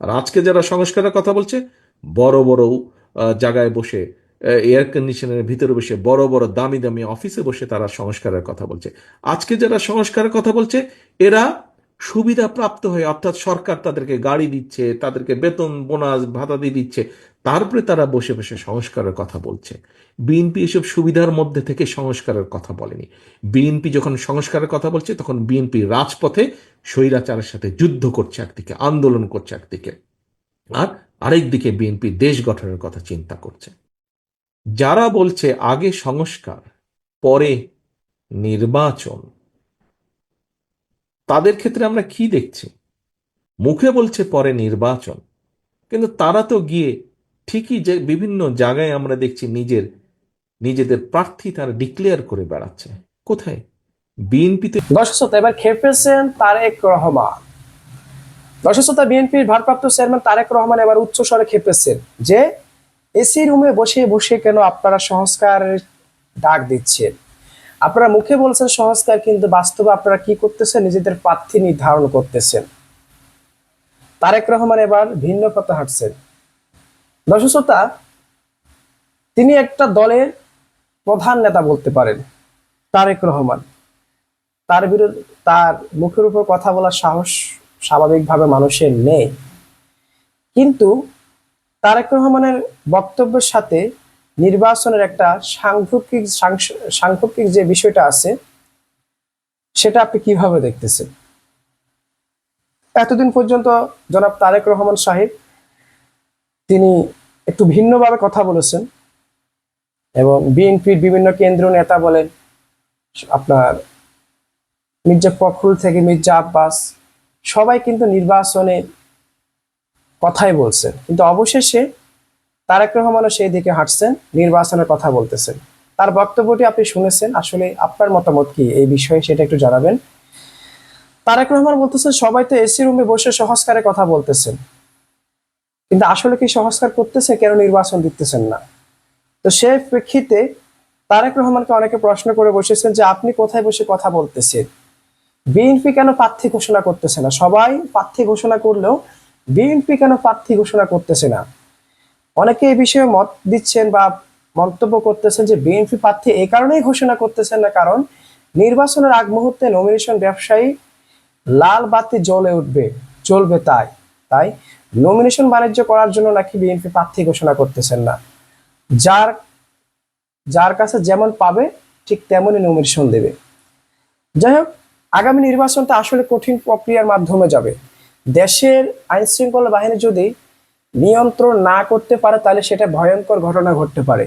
আর আজকে যারা সংস্কারের কথা বলছে, বড় বড় জায়গায় বসে এয়ার কন্ডিশনের ভিতরে বসে, বড় বড় দামি দামি অফিসে বসে তারা সংস্কারের কথা বলছে। আজকে যারা সংস্কারের কথা বলছে, এরা সুবিধা প্রাপ্ত হয়ে, অর্থাৎ সরকার তাদেরকে গাড়ি দিচ্ছে, তাদেরকে বেতন, বোনাস, ভাতা দিয়ে দিচ্ছে তারপরে তারা বসে বসে সংস্কারের কথা বলছে। বিএনপি এসব সুবিধার মধ্যে থেকে সংস্কারের কথা বলেনি। বিএনপি যখন সংস্কারের কথা বলছে, তখন বিএনপি রাজপথে স্বৈরাচারের সাথে যুদ্ধ করছে একদিকে, আন্দোলন করছে একদিকে। আর আরেকদিকে বিএনপি দেশ গঠনের কথা চিন্তা করছে। যারা বলছে আগে সংস্কার, পরে নির্বাচন, তাদের ক্ষেত্রে আমরা কি দেখছি? মুখে বলছে পরে নির্বাচন, কিন্তু তারা তো গিয়ে ঠিকই যে বিভিন্ন জায়গায় আমরা দেখছি নিজের, নিজেদের প্রার্থী তারা ডিক্লেয়ার করে বেড়াচ্ছে। কোথায়? বিএনপিতে দর্শক এবার খেপেছেন তারেক রহমান। দর্শক শ্রোতা, বিএনপির ভারপ্রাপ্ত চেয়ারম্যান তারেক রহমান এবার উচ্চ স্বরে খেপেছেন যে এসি রুমে বসে বসে কেন আপনারা সংস্কারের ডাক দিচ্ছেন? আপনারা মুখে বলছেন সংস্কার, কিন্তু বাস্তবে আপনারা কি করতেছেন? নিজেদের প্রার্থী নির্ধারণ করতেছেন। তারেক রহমান এবার ভিন্ন পথে হাঁটছেন। দর্শক তিনি একটা দলের প্রধান নেতা বলতে পারেন, তারেক রহমান। তার বিরুদ্ধে, তার মুখের উপর কথা বলার সাহস স্বাভাবিকভাবে মানুষের নেই। কিন্তু তারেক রহমানের বক্তব্যের সাথে নির্বাচনের একটা সাংঘিক সাংস- সাংঘিক যে বিষয়টা আছে, সেটা আপনি কীভাবে দেখতেছেন? এতদিন পর্যন্ত জনাব তারেক রহমান সাহেব তিনি একটু ভিন্নভাবে কথা বলেছেন এবং বিএনপির বিভিন্ন কেন্দ্রীয় নেতা বলেন, আপনার মির্জা ফখরুল থেকে মির্জা আব্বাস, সবাই কিন্তু নির্বাচনের কথাই বলছেন। কিন্তু অবশেষে তারেক রহমানও সেই দিকে হাঁটছেন, নির্বাচনের কথা বলতেছেন। তার বক্তব্যটি আপনি শুনেছেন, আসলে আপনার মতামত কি এই বিষয়ে সেটা একটু জানাবেন। তারেক রহমান বলতেছেন, সবাই তো এসি রুমে বসে সংস্কারের কথা বলতেছেন। কিন্তু আসলে কি সংস্কার করতেছে? কেন নির্বাচন দিতেছেন না? তো সে প্রেক্ষিতে তারেক রহমানকে অনেকে প্রশ্ন করে বসেছেন যে, আপনি কোথায় বসে কথা বলতেছেন? বিএনপি কেন প্রার্থী ঘোষণা করতেছে না? সবাই প্রার্থী ঘোষণা করলেও বিএনপি কেন প্রার্থী ঘোষণা করতেছে না? অনেকে এই বিষয়ে মত দিচ্ছেন বা মন্তব্য করতেছেন যে, বিএনপি প্রার্থী এই কারণেই ঘোষণা করতেছেন না, কারণ নির্বাচনের আগ মুহূর্তে নমিনেশন ব্যবসায়ী লাল বাতি জ্বলে উঠবে চলবে তাই। তাই নমিনেশন বাণিজ্য করার জন্য নাকি বিএনপি প্রার্থী ঘোষণা করতেছেন না। যার যার কাছে যেমন পাবে, ঠিক তেমনই নমিনেশন দেবে। যাই হোক, আগামী নির্বাচনটা আসলে কঠিন প্রক্রিয়ার মাধ্যমে যাবে। দেশের আইন শৃঙ্খলা বাহিনী যদি নিয়ন্ত্রণ না করতে পারে, তাহলে সেটা ভয়ঙ্কর ঘটনা ঘটতে পারে।